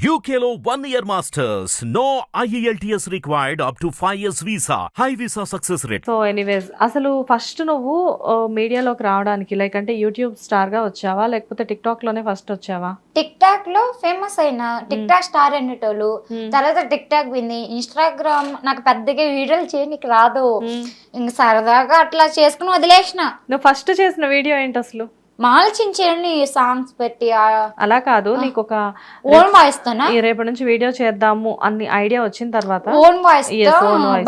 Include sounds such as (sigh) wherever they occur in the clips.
One year masters. No E IELTS required up to 5 years visa. High visa success rate. So anyways అసలు first నువ్వు మీడియాలోకి రావడానికి like అంటే YouTube స్టార్గా వచ్చావా లేకపోతే టిక్ టాక్లోనే ఫస్ట్ వచ్చావా టిక్ టాక్లో ఫేమస్ అయిన టిక్ టాక్ స్టార్ అనేటోళ్ళు Hmm. తర్వాత టిక్ టాక్ విని ఇన్స్టాగ్రామ్ నాకు పెద్దగా వీడియోలు చేయనికి రాదు Hmm. ఇంక సరదాగా అట్లా చేసుకుని వదిలేసిన నువ్వు ఫస్ట్ చేసిన వీడియో ఏంటి అసలు మాల్చించేని సాంగ్స్ పెట్టి అలా కాదు నీకు ఒక ఓన్ వాయిస్ తోనా? రేపటి నుంచి వీడియో చేద్దాము అన్ని ఐడియా వచ్చిన తర్వాత. Own voice.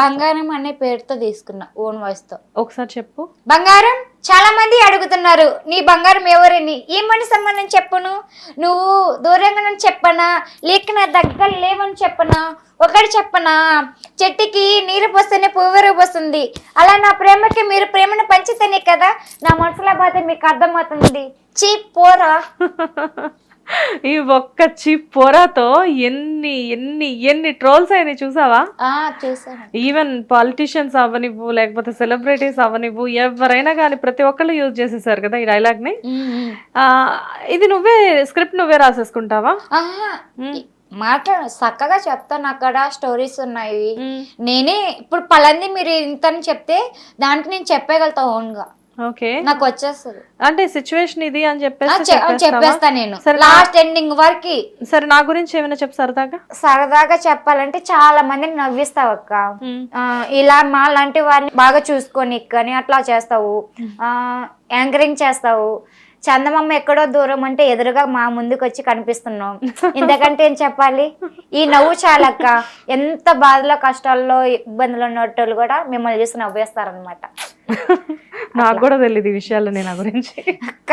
బంగారం అనే పేరుతో తీసుకున్నా ఓన్ వాయిస్తో. ఒకసారి చెప్పు. బంగారం చాలా మంది అడుగుతున్నారు నీ బంగారం ఎవరని? ఏమని సంబంధం చెప్పును? నువ్వు దూరంగా చెప్పనా? లేక నా దగ్గర లేవని చెప్పనా? ఒకటి చెప్పనా? చెట్టుకి నీరు పోస్తేనే పువ్వు వస్తుంది అలా నా ప్రేమకి మీరు ప్రేమను పంచితేనే కదా నా మనసులో బాధ మీకు అర్థమవుతుంది. చీ పోరా. (laughs) ఈ ఒక్క చిప్ పొరతో ఎన్ని ఎన్ని ఎన్ని ట్రోల్స్ అయినాయి చూసావా? ఈవెన్ పాలిటీషియన్స్ అవ్వనివ్వు లేకపోతే సెలబ్రిటీస్ అవ్వనివ్వు ఎవరైనా కానీ ప్రతి ఒక్కళ్ళు యూజ్ చేసేసారు కదా ఈ డైలాగ్ని? ఇది నువ్వే స్క్రిప్ట్ నువ్వే రాసేసుకుంటావా? ఆహా. మాట చక్కగా చెప్తాను. అక్కడ స్టోరీస్ ఉన్నాయి. నేనే ఇప్పుడు పలంది మీరు ఇంత చెప్తే దానికి నేను చెప్పగలుగుతా ఓన్గా ఓకే. నాకు వచ్చేస్తుంది. అంటే సిచ్యువేషన్ ఇది అని చెప్పేసి? చెప్పేస్తా నేను. లాస్ట్ ఎండింగ్ వరకు. సరే నా గురించి ఏమైనా చెప్పు సరదాగా. సరదాగా చెప్పాలంటే చాలా మందిని నవ్విస్తావు అక్క. ఇలా మా లాంటి వారిని బాగా చూసుకొని కానీ అట్లా చేస్తావు. యాంకరింగ్ చేస్తావు. చందమామ ఎక్కడో దూరం అంటే ఎదురుగా మా ముందుకు వచ్చి కనిపిస్తున్నాం. (laughs) ఇంతకంటే ఏం చెప్పాలి? ఈ నవ్వు చాలక్క. ఎంత బాధలో కష్టాల్లో ఇబ్బందులు ఉన్నట్టు కూడా మిమ్మల్ని చూసి నవ్వేస్తారనమాట (laughs) నాకు కూడా తెలియదు ఈ విషయాలు నేను గురించి. అక్క.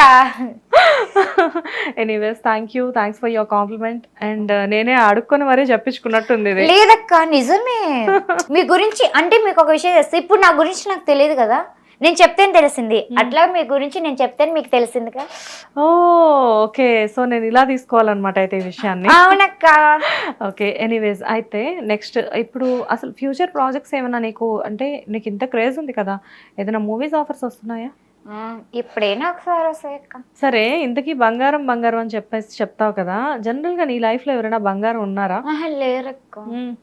Anyways thank you thanks for your compliment and నేనే అడుక్కొని మరీ చెప్పించుకున్నట్టుంది లేదక్క నిజమే. (laughs) మీ గురించి అంటే మీకు ఒక విషయం చేస్తే ఇప్పుడు నా గురించి నాకు తెలియదు కదా. నేను చెప్తేనే తెలిసింది. అట్లా మీ గురించి నేను చెప్తేనే మీకు తెలిసిందిగా. ఓ ఓకే. సో నేను ఇలా తీసుకోవాలన్నమాట అయితే ఈ విషయాన్ని. అవునక్క. ఓకే ఎనీవేస్ అయితే నెక్స్ట్ ఇప్పుడు అసలు ఫ్యూచర్ ప్రాజెక్ట్స్ ఏమైనా నీకు అంటే నీకు ఇంత క్రేజ్ ఉంది కదా ఏదైనా మూవీస్ ఆఫర్స్ వస్తున్నాయా? ఇప్పుడైనా ఒకసారి వస్తాయి సరే ఇంతకీ బంగారం బంగారం అని చెప్పేసి చెప్తావు కదా జనరల్గా నీ లైఫ్లో ఎవరైనా బంగారం ఉన్నారా? లేరక్క.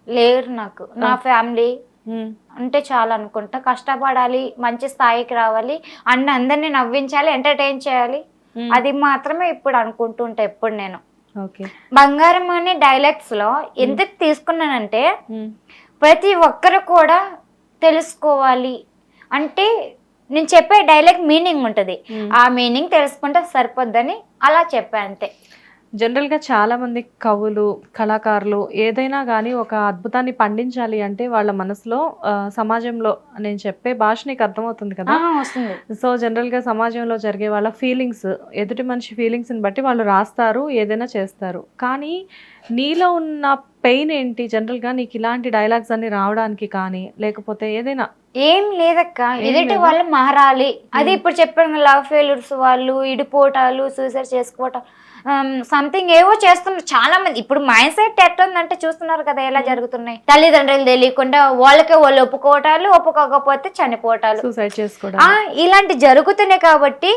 లేరు నాకు. నా ఫ్యామిలీ. అంటే చాలా అనుకుంటా. కష్టపడాలి మంచి స్థాయికి రావాలి అన్న అందరినీ నవ్వించాలి ఎంటర్టైన్ చేయాలి. అది మాత్రమే ఇప్పుడు అనుకుంటుంటా ఎప్పుడు నేను. బంగారం అనే డైలాగ్స్లో ఎందుకు తీసుకున్నానంటే. ప్రతి ఒక్కరు కూడా తెలుసుకోవాలి. అంటే నేను చెప్పే డైలాగ్ మీనింగ్ ఉంటుంది. ఆ మీనింగ్ తెలుసుకుంటే సరిపోద్దని అలా చెప్పా అంతే. జనరల్గా చాలా మంది కవులు కళాకారులు ఏదైనా కానీ ఒక అద్భుతాన్ని పండించాలి అంటే వాళ్ళ మనసులో సమాజంలో నేను చెప్పే భాష నీకు అర్థమవుతుంది కదా? వస్తుంది. సో జనరల్గా సమాజంలో జరిగే వాళ్ళ ఫీలింగ్స్ ఎదుటి మనిషి ఫీలింగ్స్ని బట్టి వాళ్ళు రాస్తారు ఏదైనా చేస్తారు. కానీ నీలో ఉన్న పెయిన్ ఏంటి? జనరల్గా నీకు ఇలాంటి డైలాగ్స్ అన్ని రావడానికి కానీ లేకపోతే ఏదైనా ఏం లేదక్క. ఎదుటి? వాళ్ళు మారాలి. అది ఇప్పుడు చెప్పాను లవ్ ఫెయిల్యూర్స్ వాళ్ళు ఇడిపోవటాలు సూసైడ్ చేసుకోవటం. సంథింగ్ ఏవో చేస్తున్నారు. చాలా మంది ఇప్పుడు మైండ్ సెట్ ఎట్టుందంటే చూస్తున్నారు కదా ఎలా జరుగుతున్నాయి. తల్లిదండ్రులు తెలియకుండా వాళ్ళకే వాళ్ళు ఒప్పుకోవటాలు ఒప్పుకోకపోతే చనిపోవటాలు. ఇలాంటి జరుగుతున్నాయి కాబట్టి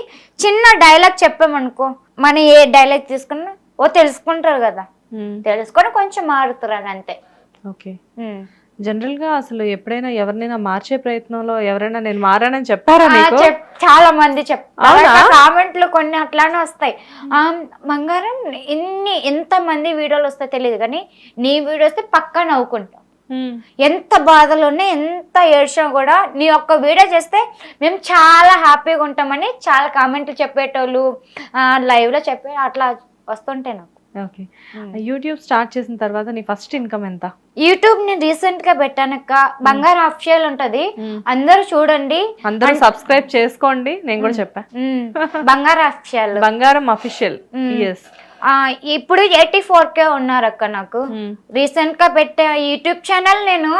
చిన్న డైలాగ్ చెప్పామనుకో మనం ఏ డైలాగ్ తీసుకున్నా ఓ తెలుసుకుంటారు కదా. తెలుసుకొని కొంచెం మారుతారు అంతే ఓకే ఉమ్. జనరల్గా అసలు ఎప్పుడైనా ఎవరినైనా మార్చే ప్రయత్నంలో ఎవరైనా నేను మారానని చెప్పారా చాలా మంది చెప్తారు? కామెంట్లు కొన్ని అట్లానే వస్తాయి ఆ, బంగారం ఇన్ని ఎంత మంది వీడియోలు వస్తాయి తెలియదు కానీ నీ వీడియో వస్తే పక్కా నవ్వుకుంటాం. ఎంత బాధలు ఉన్నా ఎంత ఏడ్చినా కూడా నీ ఒక్క వీడియో చేస్తే మేము చాలా హ్యాపీగా ఉంటామని చాలా కామెంట్లు చెప్పేటోళ్ళు లైవ్లో చెప్పే అట్లా వస్తుంటాయి నాకు ఓకే. యూట్యూబ్ స్టార్ట్ చేసిన తర్వాత నీ ఫస్ట్ ఇన్కమ్ ఎంత? యూట్యూబ్ని రీసెంట్గా పెట్టానక్క. బంగారం అఫిషియల్ ఉంటది. అందరూ చూడండి. అందరూ సబ్స్క్రైబ్ చేసుకోండి. నేను కూడా చెప్పా. Bangaram official Bangaram official yes ఇప్పుడు ఎయిటీ ఫోర్ కే ఉన్నారు అక్క నాకు రీసెంట్గా పెట్టే యూట్యూబ్ ఛానల్ నేను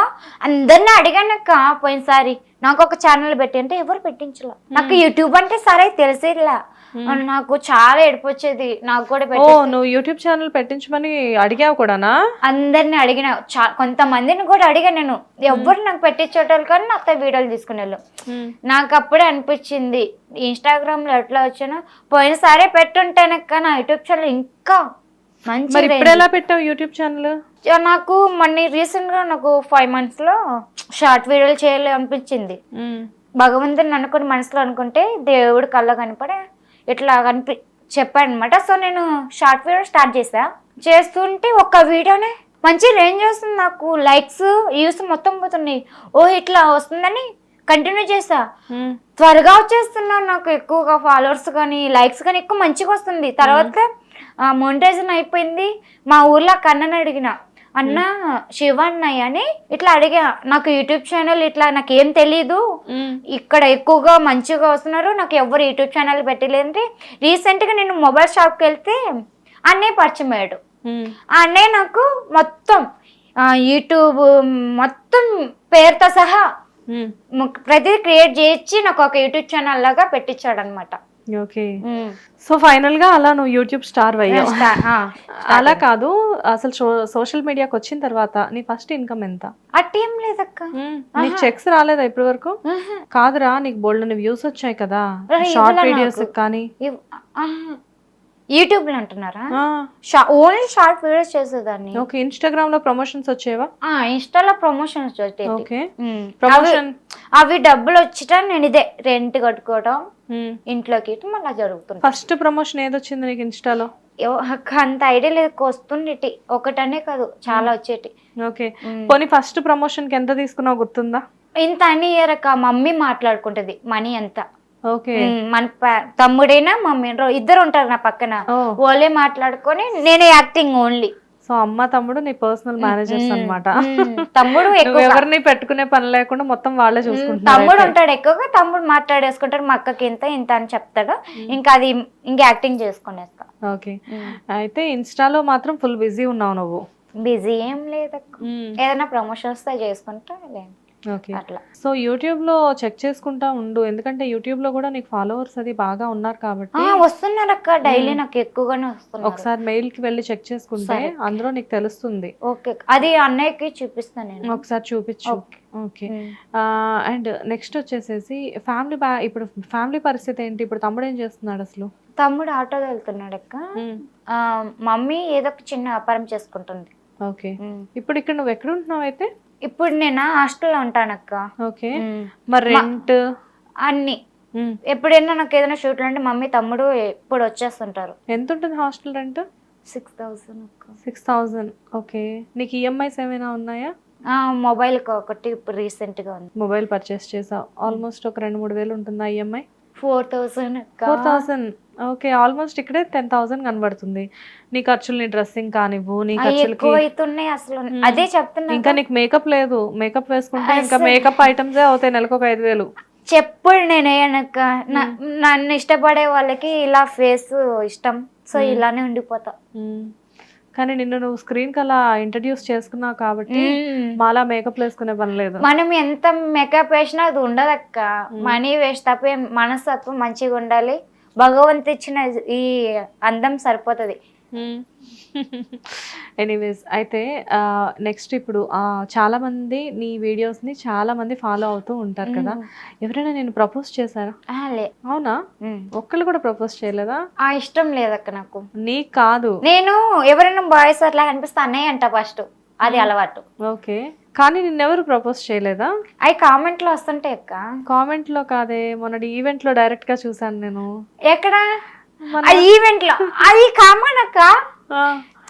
అందరిని అడిగాను అక్క పోయినసారి. నాకు ఒక ఛానల్ పెట్టి అంటే ఎవరు పెట్టించలే. నాకు యూట్యూబ్ అంటే సరే తెలిసేదిలా. నాకు చాలా ఏడుపు వచ్చేది నాకు కూడా ఓ నువ్వు యూట్యూబ్ ఛానల్ పెట్టించమని అడిగావు కూడానా? అందరిని అడిగిన. కొంతమందిని కూడా అడిగా నేను. ఎవరు నాకు పెట్టించేటోళ్ళు కానీ నాతో వీడియోలు తీసుకునేళ్ళు నాకు అప్పుడే అనిపించింది. ఇన్స్టాగ్రామ్లో ఎట్లా వచ్చానో. పోయినసారే పెట్టుంటేనక్క నా యూట్యూబ్ ఛానల్ ఇంకా మంచి ఇప్పుడు. ఎలా పెట్టావు యూట్యూబ్ ఛానల్? నాకు మొన్న రీసెంట్గా నాకు ఫైవ్ మంత్స్లో షార్ట్ వీడియోలు చేయాలి అనిపించింది. భగవంతుని అనుకుని మనసులో అనుకుంటే దేవుడు కళ్ళ కనపడే ఇట్లా కనిపి చెప్పాడు అనమాట సో నేను షార్ట్ వీడియో స్టార్ట్ చేసా చేస్తుంటే ఒక్క వీడియోనే మంచి రేంజ్ వస్తుంది నాకు. లైక్స్ వ్యూస్ మొత్తం పోతున్నాయి. ఓ ఇట్లా వస్తుందని కంటిన్యూ చేసా త్వరగా వచ్చేస్తున్నారు నాకు ఎక్కువగా ఫాలోవర్స్ కానీ లైక్స్ కానీ ఎక్కువ మంచిగా వస్తుంది. తర్వాత మోనిటైజన్ అయిపోయింది. మా ఊర్లో కన్నని అడిగిన. అన్న శివ అన్నయ్య అని ఇట్లా అడిగా. నాకు యూట్యూబ్ ఛానల్ ఇట్లా నాకు ఏం తెలీదు ఇక్కడ ఎక్కువగా మంచిగా వస్తున్నారు. నాకు ఎవరు యూట్యూబ్ ఛానల్ పెట్టలేదంటే రీసెంట్గా నేను మొబైల్ షాప్కి వెళ్తే అన్నయ్య పరిచయం అయ్యాడు. ఆ అన్నయ్య నాకు మొత్తం యూట్యూబ్ మొత్తం పేరుతో సహా ప్రతిదీ క్రియేట్ చేయించి నాకు ఒక యూట్యూబ్ ఛానల్ లాగా పెట్టించాడు అనమాట ఓకే. సో ఫైనల్గా అలా నువ్వు యూట్యూబ్ స్టార్ అయ్యావు. అలా కాదు అసలు సోషల్ మీడియాకి వచ్చిన తర్వాత నీ ఫస్ట్ ఇన్కమ్ ఎంత? అట్టేం లేదక్క. నీకు చెక్స్ రాలేదా ఇప్పటి వరకు కాదురా నీకు బోల్డ్ వ్యూస్ వచ్చాయి కదా. Short videos. కానీ. యూట్యూబ్లో అంటున్నారా? ఓన్లీ షార్ట్ వీడియోస్ చేసేదాన్ని. ఓకే ఇన్స్టాగ్రామ్లో ప్రమోషన్స్ వచ్చేవా? ఆ ఇన్స్టాలో ప్రమోషన్స్ ఓకే. ప్రమోషన్? అవి- అవి డబ్బులు వచ్చిట నేను ఇదే రెంట్ కట్టుకోవడం ఇంట్లోకి ఇటు మళ్ళీ జరుగుతుంది ఫస్ట్ ప్రమోషన్ ఏదొచ్చింది నీకు ఇన్స్టాలో? అంత ఐడియా లేదు వస్తుండేటి ఒకటనే కాదు చాలా వచ్చేటి. ఓకే. పోనీ ఫస్ట్ ప్రమోషన్కి ఎంత తీసుకున్నావు గుర్తుందా? ఇంత అని ఇయరక మమ్మీ మాట్లాడుకుంటది మనీ ఎంత మన తమ్ముడైనా మమ్మీ ఇద్దరు ఉంటారు నా పక్కన. వాళ్ళే మాట్లాడుకొని నేనే యాక్టింగ్ ఓన్లీ. సో అమ్మ తమ్ముడు నీ పర్సనల్ మేనేజర్స్ అన్నమాట. తమ్ముడు (laughs) ఎవరిని పెట్టుకునే పని లేకుండా మొత్తం వాళ్ళే చూసుకుంటున్నారు తమ్ముడు ఉంటాడు ఎక్కువగా తమ్ముడు మాట్లాడేసుకుంటాడు మా అక్కకి ఇంత ఇంత అని చెప్తాడు. ఇంకా అది ఇంకా యాక్టింగ్ చేసుకునేస్తా. ఓకే. అయితే ఇన్స్టాలో మాత్రం ఫుల్ బిజీ ఉన్నావు నువ్వు. బిజీ ఏం లేదు ఏదైనా ప్రమోషన్స్తో చేసుకుంటా లేదు అట్లా. సో యూట్యూబ్లో చెక్ చేసుకుంటా ఉండు. ఎందుకంటే యూట్యూబ్లో కూడా నీకు ఫాలోవర్స్ అది బాగా ఉన్నారు కాబట్టి వస్తున్నారు అక్క డైలీ నాకు ఎక్కువగానే వస్తున్నారు. ఒకసారి మెయిల్కి వెళ్ళి చెక్ చేసుకుంటే. అందులో నీకు తెలుస్తుంది. ఓకే. అది అన్నయ్యకి చూపిస్తాను నేను. ఒకసారి చూపించు. ఓకే. అండ్ నెక్స్ట్ వచ్చేసేసి ఫ్యామిలీ బ్యా ఇప్పుడు ఫ్యామిలీ పరిస్థితి ఏంటి? ఇప్పుడు తమ్ముడు ఏం చేస్తున్నాడు అసలు? తమ్ముడు ఆటోలో వెళ్తున్నాడు అక్క ఆ, మమ్మీ ఏదో ఒక చిన్న వ్యాపారం చేసుకుంటుంది. ఓకే. ఇప్పుడు ఇక్కడ నువ్వు ఎక్కడ ఉంటున్నావు అయితే? ఇప్పుడు నేను హాస్టల్లో ఉంటానక్క. ఓకే. ఉమ్. మరి రెంట్? అన్ని. ఎప్పుడైనా నాకు ఏదైనా షూట్లు అంటే మమ్మీ తమ్ముడు ఎప్పుడు వచ్చేస్తుంటారు. ఎంత ఉంటుంది హాస్టల్ రెంట్? సిక్స్ థౌసండ్ అక్క. Six thousand okay. నీకు ఈఎంఐస్ ఏమైనా ఉన్నాయా? ఆ, మొబైల్కి ఒకటి రీసెంట్గా ఉంది. మొబైల్ పర్చేస్ చేసావు. ఆల్మోస్ట్ ఒక రెండు మూడు వేలు ఉంటుందా EMI four thousand four thousand. Okay almost ఇక్కడే టెన్ థౌసండ్ కనబడుతుంది. నీ ఖర్చులు నీ డ్రెస్సింగ్ కానివ్వు నీ ఖర్చులకి అవుతున్నాయి అసలు. అదే చెప్తున్నా ఇంకా నీకు మేకప్ లేదు. మేకప్ వేసుకుంటే ఇంకా మేకప్ ఐటమ్సే అవుతాయి నెలకు ఒక ఐదు వేలు. చెప్పుడు నేను వేయనక్క నా- నన్ను ఇష్టపడే వాళ్ళకి ఇలా ఫేస్ ఇష్టం. సో ఇలానే ఉండిపోతా. కానీ నిన్ను నువ్వు స్క్రీన్కి అలా ఇంట్రడ్యూస్ చేసుకున్నావు కాబట్టి. మాలా మేకప్ వేసుకునే పని లేదు. మనం ఎంత మేకప్ వేసినా అది ఉండదక్క. మనీ వేస్ట్ తప్ప ఏం- మనస్తత్వం మంచిగా ఉండాలి. భగవంతు ఇచ్చిన ఈ అందం సరిపోతుంది. (laughs) ఎనీవేస్ అయితే నెక్స్ట్ ఇప్పుడు చాలా మంది నీ వీడియోస్ని చాలా మంది ఫాలో అవుతూ ఉంటారు కదా. ఎవరైనా నేను ప్రపోజ్ చేశారా? ఆ, లే. అవునా? మ్మ్. ఒక్కళ్ళు కూడా ప్రపోజ్ చేయలేదా? ఆ ఇష్టం లేదక్క నాకు. నీకు కాదు. నేను ఎవరైనా బాయ్స్ అట్లా కనిపిస్తే అన్నయ్య అంట ఫస్ట్ అది అలవాటు. ఓకే. కానీ నిన్నెవరు ప్రపోజ్ చేయలేదా? అవి కామెంట్లో వస్తుంటాయి అక్క. కామెంట్లో కాదే మొన్నటి ఈవెంట్లో డైరెక్ట్గా చూసాను నేను. ఎక్కడ? అది ఈవెంట్లో. అది కామన్ అక్క. ఆ,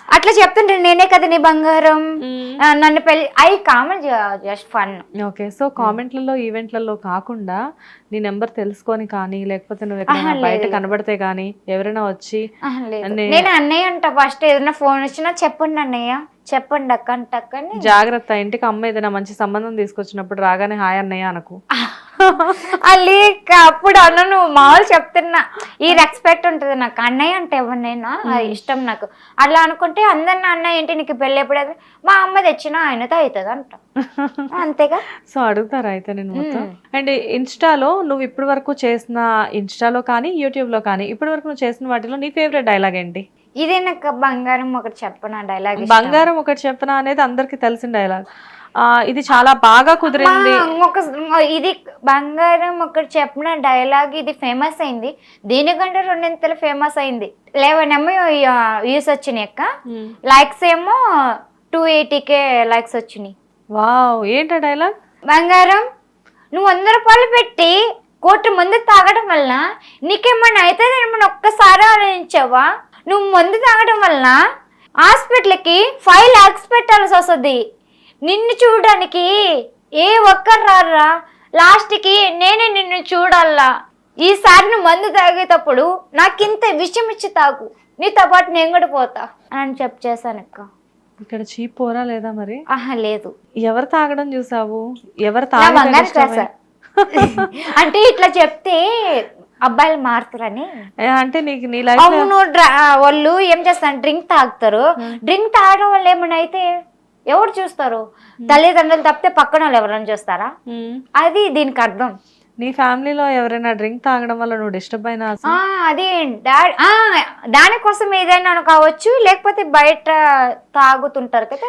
అట్లా చెప్తుంటే నేనే కదా నీ బంగారం. ఆ, నన్ను పెళ్ళి అవి common just fun. Okay so కామెంట్లలో ఈవెంట్లలో కాకుండా నీ నెంబర్ తెలుసుకొని కానీ లేకపోతే నువ్వు ఎక్కడైనా బయట. కనబడితే కానీ ఎవరైనా వచ్చి. నేను అన్నయ్య అంట ఫస్ట్ ఏదైనా ఫోన్ వచ్చినా చెప్పండి అన్నయ్య. చెప్పండి అక్క అంట జాగ్రత్త ఇంటికి అమ్మ ఏదైనా మంచి సంబంధం తీసుకొచ్చినప్పుడు రాగానే హాయ్ అన్నయ్య అనకు. అల్లి అప్పుడు అన్న నువ్వు మామూలు చెప్తున్నా. ఈ రెస్పెక్ట్ ఉంటుంది నాకు. అన్నయ్య అంటే ఎవరినైనా ఇష్టం నాకు. అట్లా అనుకుంటే అందరిని అన్నయ్య ఏంటి నీకు పెళ్ళి ఎప్పుడైతే మా అమ్మ తెచ్చినా ఆయనతో అవుతుంది అంట. (laughs) అంతేగా? సో అడుగుతారా అయితే నేను మొత్తం? అండ్ ఇన్స్టాలో నువ్వు ఇప్పటి వరకు చేసిన ఇన్స్టాలో కానీ యూట్యూబ్లో కానీ ఇప్పటి వరకు నువ్వు చేసిన వాటిలో నీ ఫేవరెట్ డైలాగ్ ఏంటి? ఇదేనక్క బంగారం ఒకటి చెప్పనా? డైలాగ్ బంగారం ఒకటి చెప్పనా అనేది అందరికి తెలిసిన డైలాగ్ ఇది చాలా బాగా కుదిరింది. ఒక ఇది బంగారం ఒకటి చెప్పిన డైలాగ్ ఇది ఫేమస్ అయింది. దీనికంటే రెండింతలు ఫేమస్ అయింది. లేవనేమో వ్యూస్ వచ్చినాయి అక్క. లైక్స్ ఏమో టూ ఎయిటీకే లైక్స్ వచ్చినాయి. వావ్ ఏంట డైలాగ్ బంగారం నువ్వు వంద రూపాయలు పెట్టి కోటి మందు తాగడం వల్ల నీకేమన్నా ఏమన్నా ఒక్కసారి ఆలోచించావా? నువ్వు మందు తాగడం వల్ల హాస్పిటల్కి ఫైవ్ ల్యాక్స్ పెట్టాల్సి వస్తుంది. నిన్ను చూడడానికి ఏ ఒక్కరు రారా లాస్ట్కి నేనే నిన్ను చూడాలా. ఈసారి నువ్వు మందు తాగేటప్పుడు నాకింత విషయం ఇచ్చి తాగు. నీతో పాటు నేను కూడా పోతా అని చెప్పి చేశాను అక్క. ఇక్కడ చీప్ పోరా లేదా మరి? ఆహా లేదు. ఎవరు తాగడం చూసావు? ఎవరు నా తాగడం బంగారు ఇష్టమే? క్లాస్ అంటే ఇట్లా చెప్తే అబ్బాయిలు మారుతారని. ఏ, అంటే నీకు నీ లైఫ్ అవును డ్ర- ఆ, వాళ్ళు ఏం చేస్తారు? డ్రింక్ తాగుతారు. డ్రింక్ తాగడం వల్ల ఏమైనా అయితే ఎవరు చూస్తారు? తల్లిదండ్రులు తప్పితే పక్కన వాళ్ళు ఎవరైనా చూస్తారా? అది దీనికి అర్థం. నీ ఫ్యామిలీలో ఎవరైనా డ్రింక్ తాగడం వల్ల నువ్వు డిస్టర్బ్ అయినా ఆ అది దానికోసం ఏదైనా కావచ్చు లేకపోతే బయట తాగుతుంటారు కదా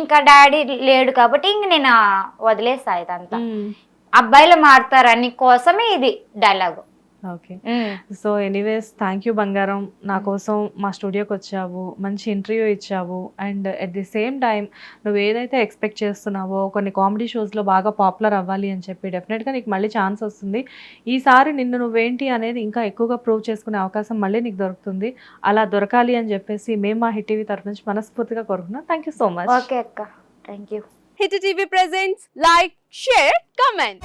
ఇంకా డాడీ లేడు కాబట్టి ఇంక నేను వదిలేసా ఇదంతా. అబ్బాయిలు మారుతారని కోసమే ఇది dialogue. Okay so anyways thank you Bangaram నా కోసం మా స్టూడియోకి వచ్చావు మంచి ఇంటర్వ్యూ ఇచ్చావు and at the same time నువ్వు ఏదైతే ఎక్స్పెక్ట్ చేస్తున్నావో కొన్ని కామెడీ షోస్లో బాగా పాపులర్ అవ్వాలి అని చెప్పి డెఫినెట్గా నీకు మళ్ళీ ఛాన్స్ వస్తుంది. ఈసారి నిన్ను నువ్వేంటి అనేది ఇంకా ఎక్కువగా ప్రూవ్ చేసుకునే అవకాశం మళ్ళీ నీకు దొరుకుతుంది. అలా దొరకాలి అని చెప్పేసి మేము మా హిట్ టీవీ తరఫు నుంచి మనస్ఫూర్తిగా కోరుకున్నాం thank you so much okay అక్క. Thank you hit TV presents like share comment